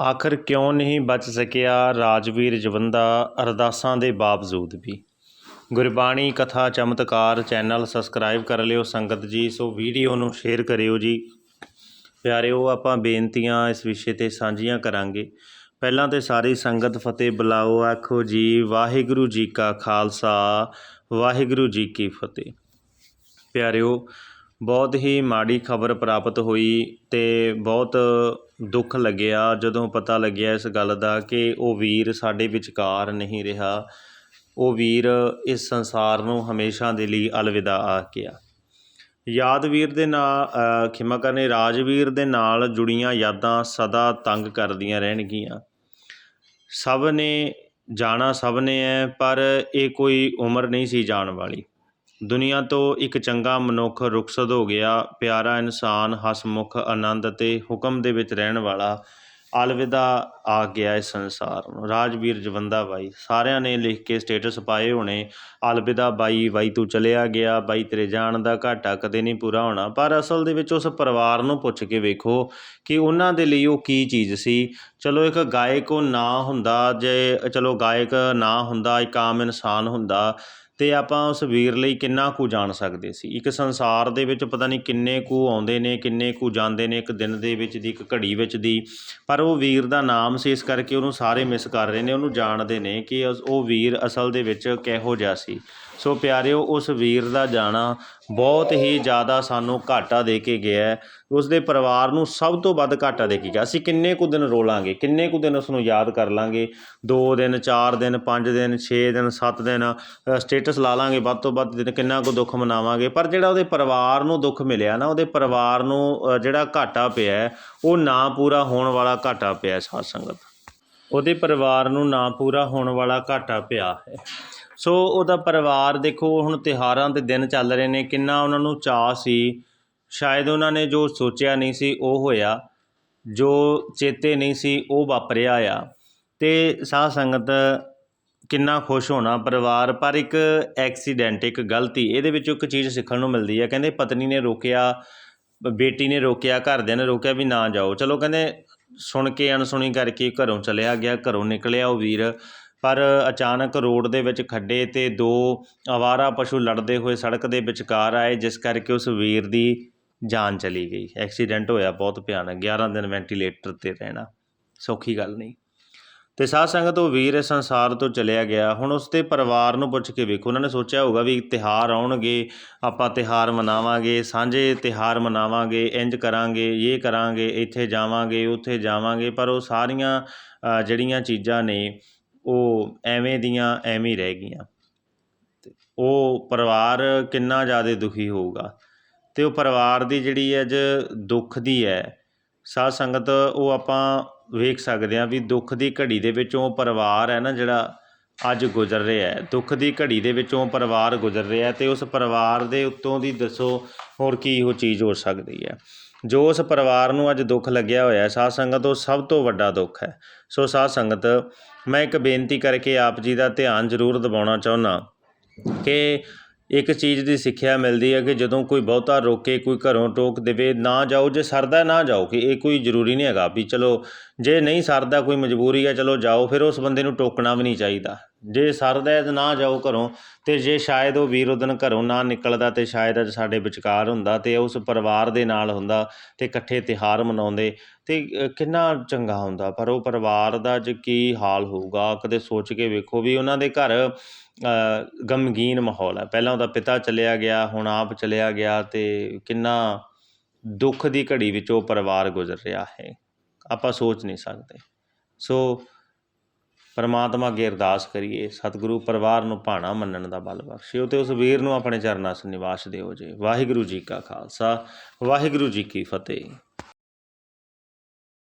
ਆਖਰ ਕਿਉਂ ਨਹੀਂ ਬਚ ਸਕਿਆ ਰਾਜਵੀਰ ਜਵੰਦਾ ਅਰਦਾਸਾਂ ਦੇ ਬਾਵਜੂਦ ਵੀ? ਗੁਰਬਾਣੀ ਕਥਾ ਚਮਤਕਾਰ ਚੈਨਲ ਸਬਸਕ੍ਰਾਈਬ ਕਰ ਲਿਓ ਸੰਗਤ ਜੀ, ਸੋ ਵੀਡੀਓ ਨੂੰ ਸ਼ੇਅਰ ਕਰਿਓ ਜੀ। ਪਿਆਰਿਓ, ਆਪਾਂ ਬੇਨਤੀਆਂ ਇਸ ਵਿਸ਼ੇ ਤੇ ਸਾਂਝੀਆਂ ਕਰਾਂਗੇ। ਪਹਿਲਾਂ ਤੇ ਸਾਰੀ ਸੰਗਤ ਫਤਿਹ ਬੁਲਾਓ, ਆਖੋ ਜੀ, ਵਾਹਿਗੁਰੂ ਜੀ ਕਾ ਖਾਲਸਾ, ਵਾਹਿਗੁਰੂ ਜੀ ਕੀ ਫਤਿਹ। ਪਿਆਰਿਓ ਬਹੁਤ ਹੀ ਮਾੜੀ ਖਬਰ ਪ੍ਰਾਪਤ ਹੋਈ ਅਤੇ ਬਹੁਤ ਦੁੱਖ ਲੱਗਿਆ। ਜਦੋਂ ਪਤਾ ਲੱਗਿਆ ਇਸ ਗੱਲ ਦਾ ਕਿ ਉਹ ਵੀਰ ਸਾਡੇ ਵਿਚਕਾਰ ਨਹੀਂ ਰਿਹਾ, ਉਹ ਵੀਰ ਇਸ ਸੰਸਾਰ ਨੂੰ ਹਮੇਸ਼ਾ ਦੇ ਲਈ ਅਲਵਿਦਾ ਆ ਗਿਆ। ਯਾਦਵੀਰ ਦੇ ਨਾਲ ਖਿਮਾ ਕਰਨੇ, ਰਾਜਵੀਰ ਦੇ ਨਾਲ ਜੁੜੀਆਂ ਯਾਦਾਂ ਸਦਾ ਤੰਗ ਕਰਦੀਆਂ ਰਹਿਣਗੀਆਂ। ਸਭ ਨੇ ਜਾਣਾ ਸਭ ਨੇ ਹੈ ਪਰ ਇਹ ਕੋਈ ਉਮਰ ਨਹੀਂ ਸੀ ਜਾਣ ਵਾਲੀ। ਦੁਨੀਆ ਤੋਂ ਇੱਕ ਚੰਗਾ ਮਨੁੱਖ ਰੁਖਸਤ ਹੋ ਗਿਆ, ਪਿਆਰਾ ਇਨਸਾਨ, ਹਸਮੁਖ, ਆਨੰਦ ਅਤੇ ਹੁਕਮ ਦੇ ਵਿੱਚ ਰਹਿਣ ਵਾਲਾ ਅਲਵਿਦਾ ਆ ਗਿਆ ਇਸ ਸੰਸਾਰ ਨੂੰ। ਰਾਜਵੀਰ ਜਵੰਦਾ ਬਾਈ, ਸਾਰਿਆਂ ਨੇ ਲਿਖ ਕੇ ਸਟੇਟਸ ਪਾਏ ਹੋਣੇ, ਅਲਵਿਦਾ ਬਾਈ ਬਾਈ ਤੂੰ ਚਲਿਆ ਗਿਆ, ਬਾਈ ਤੇਰੇ ਜਾਣ ਦਾ ਘਾਟਾ ਕਦੇ ਨਹੀਂ ਪੂਰਾ ਹੋਣਾ, ਪਰ ਅਸਲ ਦੇ ਵਿੱਚ ਉਸ ਪਰਿਵਾਰ ਨੂੰ ਪੁੱਛ ਕੇ ਵੇਖੋ ਕਿ ਉਹਨਾਂ ਦੇ ਲਈ ਉਹ ਕੀ ਚੀਜ਼ ਸੀ। ਚਲੋ ਇੱਕ ਗਾਇਕ ਉਹ ਨਾ ਹੁੰਦਾ, ਜੇ ਚਲੋ ਗਾਇਕ ਨਾ ਹੁੰਦਾ, ਇੱਕ ਆਮ ਇਨਸਾਨ ਹੁੰਦਾ ਅਤੇ ਆਪਾਂ ਉਸ ਵੀਰ ਲਈ ਕਿੰਨਾ ਕੁ ਜਾਣ ਸਕਦੇ ਸੀ? ਇੱਕ ਸੰਸਾਰ ਦੇ ਵਿੱਚ ਪਤਾ ਨਹੀਂ ਕਿੰਨੇ ਕੁ ਆਉਂਦੇ ਨੇ, ਕਿੰਨੇ ਕੁ ਜਾਂਦੇ ਨੇ, ਇੱਕ ਦਿਨ ਦੇ ਵਿੱਚ ਦੀ, ਇੱਕ ਘੜੀ ਵਿੱਚ ਦੀ। ਪਰ ਉਹ ਵੀਰ ਦਾ ਨਾਮ ਸੀ, ਇਸ ਕਰਕੇ ਉਹਨੂੰ ਸਾਰੇ ਮਿਸ ਕਰ ਰਹੇ ਨੇ, ਉਹਨੂੰ ਜਾਣਦੇ ਨੇ ਕਿ ਉਸ- ਉਹ ਵੀਰ ਅਸਲ ਦੇ ਵਿੱਚ ਕਿਹੋ ਜਿਹਾ ਸੀ। ਸੋ ਪਿਆਰਿਓ, ਉਸ ਵੀਰ ਦਾ ਜਾਣਾ ਬਹੁਤ ਹੀ ਜ਼ਿਆਦਾ ਸਾਨੂੰ ਘਾਟਾ ਦੇ ਕੇ ਗਿਆ ਹੈ। ਉਸ ਦੇ ਪਰਿਵਾਰ ਨੂੰ ਸਭ ਤੋਂ ਵੱਧ ਘਾਟਾ ਦੇ ਕੇ ਗਿਆ। ਅਸੀਂ ਕਿੰਨੇ ਕੁ ਦਿਨ ਰੋਲਾਂਗੇ, ਕਿੰਨੇ ਕੁ ਦਿਨ ਉਸ ਨੂੰ ਯਾਦ ਕਰ ਲਾਂਗੇ? 2 ਦਿਨ 4 ਦਿਨ 5 ਦਿਨ 6 ਦਿਨ 7 ਦਿਨ ਸਟੇਟਸ ਲਾ ਲਾਂਗੇ, ਵੱਧ ਤੋਂ ਵੱਧ ਦਿਨ ਕਿੰਨਾ ਕੁ ਦੁੱਖ ਮਨਾਵਾਂਗੇ। ਪਰ ਜਿਹੜਾ ਉਹਦੇ ਪਰਿਵਾਰ ਨੂੰ ਦੁੱਖ ਮਿਲਿਆ ਨਾ, ਉਹਦੇ ਪਰਿਵਾਰ ਨੂੰ ਜਿਹੜਾ ਘਾਟਾ ਪਿਆ ਉਹ ਨਾ ਪੂਰਾ ਹੋਣ ਵਾਲਾ ਘਾਟਾ ਪਿਆ ਹੈ ਸਾਧ ਸੰਗਤ। ਉਹਦੇ ਪਰਿਵਾਰ ਨੂੰ ਨਾ ਪੂਰਾ ਹੋਣ ਵਾਲਾ ਘਾਟਾ ਪਿਆ ਹੈ। ਸੋ ਉਹਦਾ ਪਰਿਵਾਰ ਦੇਖੋ, ਹੁਣ ਤਿਹਾਰਾਂ ਦੇ ਦਿਨ ਚੱਲ ਰਹੇ ਨੇ, ਕਿੰਨਾ ਉਹਨਾਂ ਨੂੰ ਚਾਅ ਸੀ। ਸ਼ਾਇਦ ਉਹਨਾਂ ਨੇ ਜੋ ਸੋਚਿਆ ਨਹੀਂ ਸੀ, ਉਹ ਹੋਇਆ। ਜੋ ਚੇਤੇ ਨਹੀਂ ਸੀ, ਉਹ ਵਾਪਰਿਆ ਆ। ਤੇ ਸਾਧ ਸੰਗਤ ਕਿੰਨਾ ਖੁਸ਼ ਹੋਣਾ ਪਰਿਵਾਰ, ਪਰ ਇੱਕ ਐਕਸੀਡੈਂਟ ਇੱਕ ਗਲਤੀ, ਇਹਦੇ ਵਿੱਚੋਂ ਇੱਕ ਚੀਜ਼ ਸਿੱਖਣ ਨੂੰ ਮਿਲਦੀ ਹੈ ਕਹਿੰਦੇ ਪਤਨੀ ਨੇ ਰੋਕਿਆ, ਬੇਟੀ ਨੇ ਰੋਕਿਆ, ਘਰਦਿਆਂ ਨੇ ਰੋਕਿਆ ਵੀ ਨਾ ਜਾਓ। ਚਲੋ ਕਹਿੰਦੇ ਸੁਣ ਕੇ ਅਣਸੁਣੀ ਕਰਕੇ ਘਰੋਂ ਚਲਿਆ ਗਿਆ, ਘਰੋਂ ਨਿਕਲਿਆ ਉਹ ਵੀਰ। ਪਰ ਅਚਾਨਕ ਰੋਡ ਦੇ ਵਿੱਚ ਖੱਡੇ ਤੇ ਦੋ ਅਵਾਰਾ ਪਸ਼ੂ ਲੜਦੇ ਹੋਏ ਸੜਕ ਦੇ ਵਿਚਕਾਰ ਆਏ, ਜਿਸ ਕਰਕੇ ਉਸ ਵੀਰ ਦੀ ਜਾਨ ਚਲੀ ਗਈ। ਐਕਸੀਡੈਂਟ ਹੋਇਆ, ਬਹੁਤ ਭਿਆਨਕ। 11 ਦਿਨ ਵੈਂਟੀਲੇਟਰ ਤੇ ਰਹਿਣਾ। ਸੌਖੀ ਗੱਲ ਨਹੀਂ। ਤੇ ਸਾਧ ਸੰਗਤ, ਉਹ ਵੀਰ ਇਸ ਸੰਸਾਰ ਤੋਂ ਚਲਿਆ ਗਿਆ। ਹੁਣ ਉਸ ਦੇ ਪਰਿਵਾਰ ਨੂੰ ਪੁੱਛ ਕੇ ਵੇਖੋ। ਉਹਨਾਂ ਨੇ ਸੋਚਿਆ ਹੋਊਗਾ ਵੀ ਤਿਹਾਰ ਆਉਣਗੇ, ਆਪਾਂ ਤਿਹਾਰ ਮਨਾਵਾਂਗੇ, ਸਾਂਝੇ ਤਿਹਾਰ ਮਨਾਵਾਂਗੇ ਇੰਜ ਕਰਾਂਗੇ, ਇਹ ਕਰਾਂਗੇ, ਇੱਥੇ ਜਾਵਾਂਗੇ, ਉੱਥੇ ਜਾਵਾਂਗੇ। ਪਰ ਉਹ ਸਾਰੀਆਂ ਜਿਹੜੀਆਂ ਚੀਜ਼ਾਂ ਨੇ ਉਹ ਐਵੇਂ ਦੀਆਂ ਐਵੇਂ ਰਹਿ ਗਈਆਂ। ਤੇ ਉਹ ਪਰਿਵਾਰ ਕਿੰਨਾ ਜ਼ਿਆਦਾ ਦੁਖੀ ਹੋਊਗਾ। ਤੇ ਉਹ ਪਰਿਵਾਰ ਦੀ ਜਿਹੜੀ ਅੱਜ ਦੁੱਖ ਦੀ ਹੈ, ਸਾਧ ਸੰਗਤ ਉਹ ਆਪਾਂ ਵੇਖ ਸਕਦੇ ਹਾਂ ਵੀ ਦੁੱਖ ਦੀ ਘੜੀ ਦੇ ਵਿੱਚੋਂ ਪਰਿਵਾਰ ਹੈ ਨਾ ਜਿਹੜਾ ਅੱਜ ਗੁਜ਼ਰ ਰਿਹਾ ਹੈ। ਦੁੱਖ ਦੀ ਘੜੀ ਦੇ ਵਿੱਚੋਂ ਪਰਿਵਾਰ ਗੁਜ਼ਰ ਰਿਹਾ ਹੈ ਤੇ ਉਸ ਪਰਿਵਾਰ ਦੇ ਉੱਤੋਂ ਦੀ ਦੱਸੋ ਹੋਰ ਕੀ ਉਹ ਚੀਜ਼ ਹੋ ਸਕਦੀ ਹੈ। ਜੋ ਉਸ ਪਰਿਵਾਰ ਨੂੰ ਅੱਜ ਦੁੱਖ ਲੱਗਿਆ ਹੋਇਆ ਹੈ, ਸਾਧ ਸੰਗਤ ਉਹ ਸਭ ਤੋਂ ਵੱਡਾ ਦੁੱਖ ਹੈ। ਸੋ ਸਾਧ ਸੰਗਤ, ਮੈਂ ਇੱਕ ਬੇਨਤੀ ਕਰਕੇ ਆਪ ਜੀ ਦਾ ਧਿਆਨ ਜ਼ਰੂਰ ਦਿਵਾਉਣਾ ਚਾਹੁੰਦਾ ਕਿ ਇੱਕ ਚੀਜ਼ ਦੀ ਸਿੱਖਿਆ ਮਿਲਦੀ ਹੈ ਕਿ ਜਦੋਂ ਕੋਈ ਬਹੁਤਾ ਰੋਕੇ, ਕੋਈ ਘਰੋਂ ਟੋਕ ਦੇਵੇ, ਨਾ ਜਾਓ, ਜੇ ਸਰਦਾ ਨਾ ਜਾਓ ਕਿ ਇਹ ਕੋਈ ਜ਼ਰੂਰੀ ਨਹੀਂ ਹੈਗਾ ਵੀ ਚਲੋ, ਜੇ ਨਹੀਂ ਸਰਦਾ, ਕੋਈ ਮਜਬੂਰੀ ਹੈ, ਚਲੋ ਜਾਓ, ਫਿਰ ਉਸ ਬੰਦੇ ਨੂੰ ਟੋਕਣਾ ਵੀ ਨਹੀਂ ਚਾਹੀਦਾ। ਜੇ ਸਰਦਾ ਹੈ ਤਾਂ ਨਾ ਜਾਓ ਘਰੋਂ, ਤੇ ਜੇ ਸ਼ਾਇਦ ਉਹ ਵੀਰ ਉਦਨ ਘਰੋਂ ਨਾ ਨਿਕਲਦਾ, ਤੇ ਸ਼ਾਇਦ ਅੱਜ ਸਾਡੇ ਵਿਚਕਾਰ ਹੁੰਦਾ, ਤੇ ਉਸ ਪਰਿਵਾਰ ਦੇ ਨਾਲ ਹੁੰਦਾ, ਤੇ ਇਕੱਠੇ ਤਿਹਾਰ ਮਨਾਉਂਦੇ, ਤੇ ਕਿੰਨਾ ਚੰਗਾ ਹੁੰਦਾ। ਪਰ ਉਹ ਪਰਿਵਾਰ ਦਾ ਅੱਜ ਕੀ ਹਾਲ ਹੋਊਗਾ? ਕਦੇ ਸੋਚ ਕੇ ਵੇਖੋ ਵੀ ਉਹਨਾਂ ਦੇ ਘਰ ਗਮਗੀਨ ਮਾਹੌਲ ਹੈ। ਪਹਿਲਾਂ ਉਹਦਾ ਪਿਤਾ ਚਲਿਆ ਗਿਆ, ਹੁਣ ਆਪ ਚਲਿਆ ਗਿਆ, ਤੇ ਕਿੰਨਾ ਦੁੱਖ ਦੀ ਘੜੀ ਵਿੱਚ ਉਹ ਪਰਿਵਾਰ ਗੁਜ਼ਰ ਰਿਹਾ ਹੈ। ਆਪਾਂ ਸੋਚ ਨਹੀਂ ਸਕਦੇ। ਸੋ ਪਰਮਾਤਮਾ ਅੱਗੇ ਅਰਦਾਸ ਕਰੀਏ, ਸਤਿਗੁਰੂ ਪਰਿਵਾਰ ਨੂੰ ਭਾਣਾ ਮੰਨਣ ਦਾ ਬਲ ਬਖਸ਼ਿਓ ਤੇ ਉਸ ਵੀਰ ਨੂੰ ਆਪਣੇ ਚਰਨਾਂ 'ਚ ਨਿਵਾਸ ਦਿਓ ਜੇ। ਵਾਹਿਗੁਰੂ ਜੀ ਕਾ ਖਾਲਸਾ, ਵਾਹਿਗੁਰੂ ਜੀ ਕੀ ਫਤਿਹ।